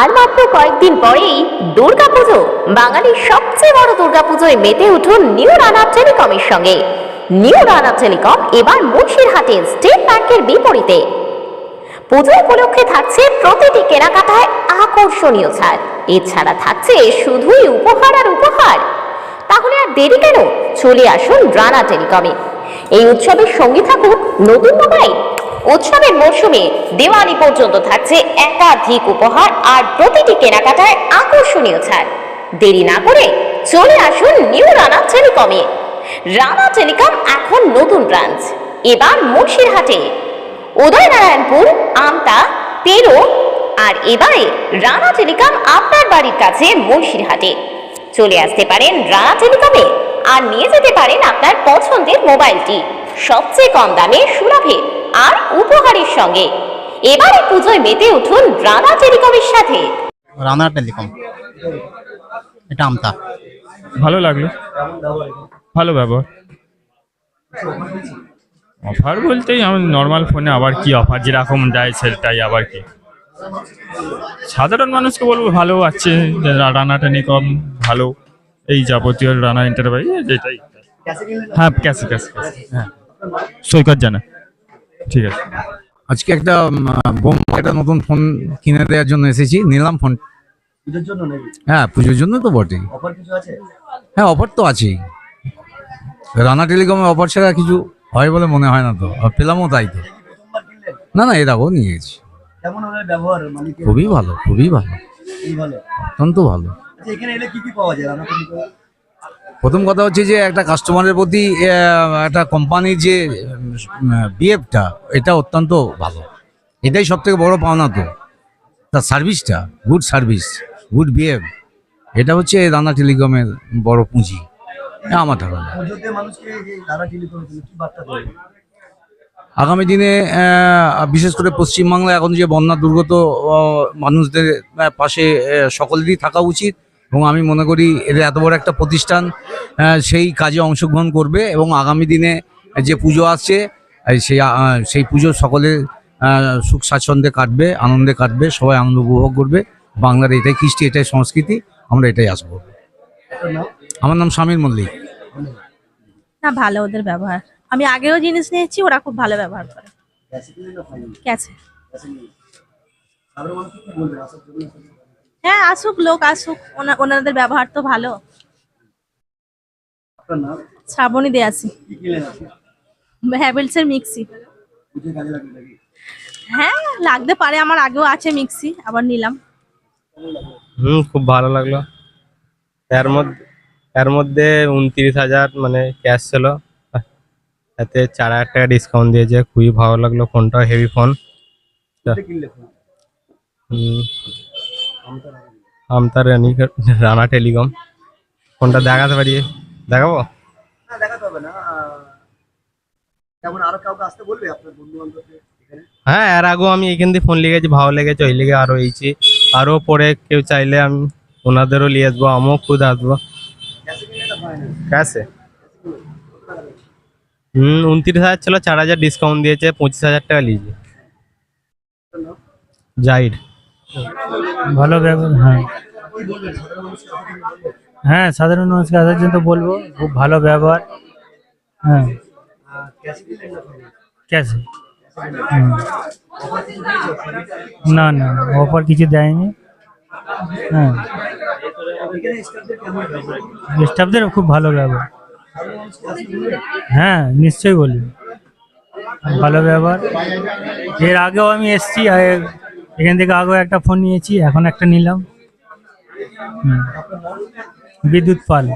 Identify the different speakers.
Speaker 1: আর মাত্র কয়েকদিন পরেই বাঙালির সবচেয়ে বড় মেতে উঠুন নিউ টেলিকমের সঙ্গে। নিউ টেলিকম এবার স্টেট ব্যাংকের বিপরীতে। পুজো উপলক্ষে থাকছে প্রতিটি কেনাকাটায় আকর্ষণীয় ছাড়। এছাড়া থাকছে শুধুই উপহার আর উপহার। তাহলে আর দেরি কেন? চলে আসুন রানা টেলিকমে। এই উৎসবের সঙ্গে থাকুক নতুন মোবাইল। উৎসবের মরশুমে দেওয়ালি পর্যন্ত থাকছে একাধিক উপহার আর প্রতিটি কেনাকাটায় আকর্ষণীয় ছাড়। দেরি না করে চলে আসুন নিউ রানা টেলিকমে। রানা টেলিকম এখন নতুন ব্রাঞ্চ। এবার মুন্সিরহাটে। উদয়নারায়ণপুর, আমতা তেরো আর এবারে রানা টেলিকম আপনার বাড়ির কাছে মুন্সিরহাটে। চলে আসতে পারেন রানা টেলিকমে আর নিয়ে যেতে পারেন আপনার পছন্দের মোবাইলটি। সবচেয়ে কম দামে সুলভে আর উপহারের সঙ্গে। এবারে পুজোয় মেতে উঠুন রানা টেলিকমের সাথে।
Speaker 2: রানা টেলিকম। এটা আমতা।
Speaker 3: ভালো লাগল। ভালো ব্যবহার। অফার বলতেই আমি নর্মাল ফোনে আবার কি অফার? যেরকম দেয় সেটাই আবার কি? সাধারণ মানুষকে বলব ভালো আছে রা- রানা টেলিকম ভালো। এই যাবতীয় রানা ইন্টারভাই যেটাই। হ্যাঁ ক্যাশে ক্যাশে ক্যাশে হ্যাঁ। সৈকত জানা। ঠিক আছে।
Speaker 4: আজকে একটা বোম একটা নতুন ফোন কিনে দেওয়ার জন্য এসেছি। নিলাম ফোন।
Speaker 5: পুজোর জন্য নাকি?
Speaker 4: হ্যাঁ পুজোর জন্য তো বটেই।
Speaker 5: অফার কিছু আছে?
Speaker 4: হ্যাঁ অফার তো আছেই। রানা টেলিকমে অফার ছাড়া কিছু হয় বলে মনে হয় না তো। আর পেলামও তাই তো। না না এর আগেও নিয়ে গেছি।
Speaker 5: মানে
Speaker 4: খুবই ভালো খুবই ভালো। অত্যন্ত ভালো।
Speaker 5: আচ্ছা এখানে এলে কি কি পাওয়া যায়?
Speaker 4: প্রথম কথা হচ্ছে যে একটা কাস্টমারের প্রতি একটা কোম্পানির যে বিহেভটা এটা অত্যন্ত ভালো। এটাই সব থেকে বড় পাওনা তো। তার সার্ভিসটা গুড সার্ভিস গুড বিহেভ এটা হচ্ছে রানা টেলিকমের বড় পুঁজি। আমার ধারণা। আগামী দিনে বিশেষ করে পশ্চিমবাংলায় এখন যে বন্যা দুর্গত মানুষদের পাশে সকলেরই থাকা উচিত। এবং আমি মনে করি এদের এত বড় একটা প্রতিষ্ঠান সেই কাজে অংশগ্রহণ করবে এবং আগামী দিনে যে পুজো আসছে সেই সেই পুজো সকলে সুখ স্বাচ্ছন্দ্যে কাটবে আনন্দে কাটবে সবাই আনন্দ উপভোগ করবে। বাংলার এটাই কৃষ্টি এটাই সংস্কৃতি আমরা এটাই আসব আমার নাম স্বামীর মল্লিক।
Speaker 6: না ভালো ওদের ব্যবহার। আমি আগেও জিনিস নিয়েছি ওরা খুব ভালো ব্যবহার করে। গেছে হ্যাঁ আসুক লোক আসুক। ওনা- ওনাদের ব্যবহার তো ভালো। শ্রাবণী দিয়ে আসি
Speaker 5: আপনি
Speaker 6: হ্যাভেলসের মিক্সি। হ্যাঁ লাগতে পারে আমার আগেও আছে মিক্সি আবার নিলাম।
Speaker 7: হুম খুব ভালো লাগল। এর মধ্যে এর মধ্যে উনত্রিশ হাজার মানে ক্যাশ ছিল। এতে চার হাজার টাকা ডিসকাউন্ট দিয়েছে। খুবই ভালো লাগল ফোনটা হেভি ফোন
Speaker 5: ফোন
Speaker 7: হুম,
Speaker 5: আমতা
Speaker 7: রানি রানা টেলিকম। ফোনটা দেখাতে পারি? দেখাবো?
Speaker 5: না দেখাতে হবে না। আহ, আরও কাউকে আসতে বলবে আপনার বন্ধু বান্ধবকে
Speaker 7: হ্যাঁ এর আগেও আমি এখান থেকে ফোন লিখেছি ভালো লেগেছে ওই লিগে আরও এইছি। আরও পরে কেউ চাইলে আমি ওনাদেরও নিয়ে আসব আমিও খুদ আসব।
Speaker 5: ক্যাশে
Speaker 7: হুম উনত্রিশ হাজার ছিল চার হাজার ডিসকাউন্ট দিয়েছে পঁচিশ হাজার টাকা নিয়েছে জাইড।
Speaker 8: ভালো ব্যবহার হ্যাঁ। হ্যাঁ সাধারণ মানুষকে আসার জন্য বলব, খুব ভালো ব্যবহার হ্যাঁ।
Speaker 5: ক্যাশে না
Speaker 8: হুম। না না, অফার কিছু দেয়নি হ্যাঁ।
Speaker 5: স্টাফদের
Speaker 8: খুব ভালো ব্যবহার হ্যাঁ নিশ্চয়ই বলি। ভালো ব্যবহার। এর আগেও আমি এসছি এখান থেকে আগেও একটা ফোন নিয়েছি এখন একটা নিলাম। বিদ্যুৎ পাল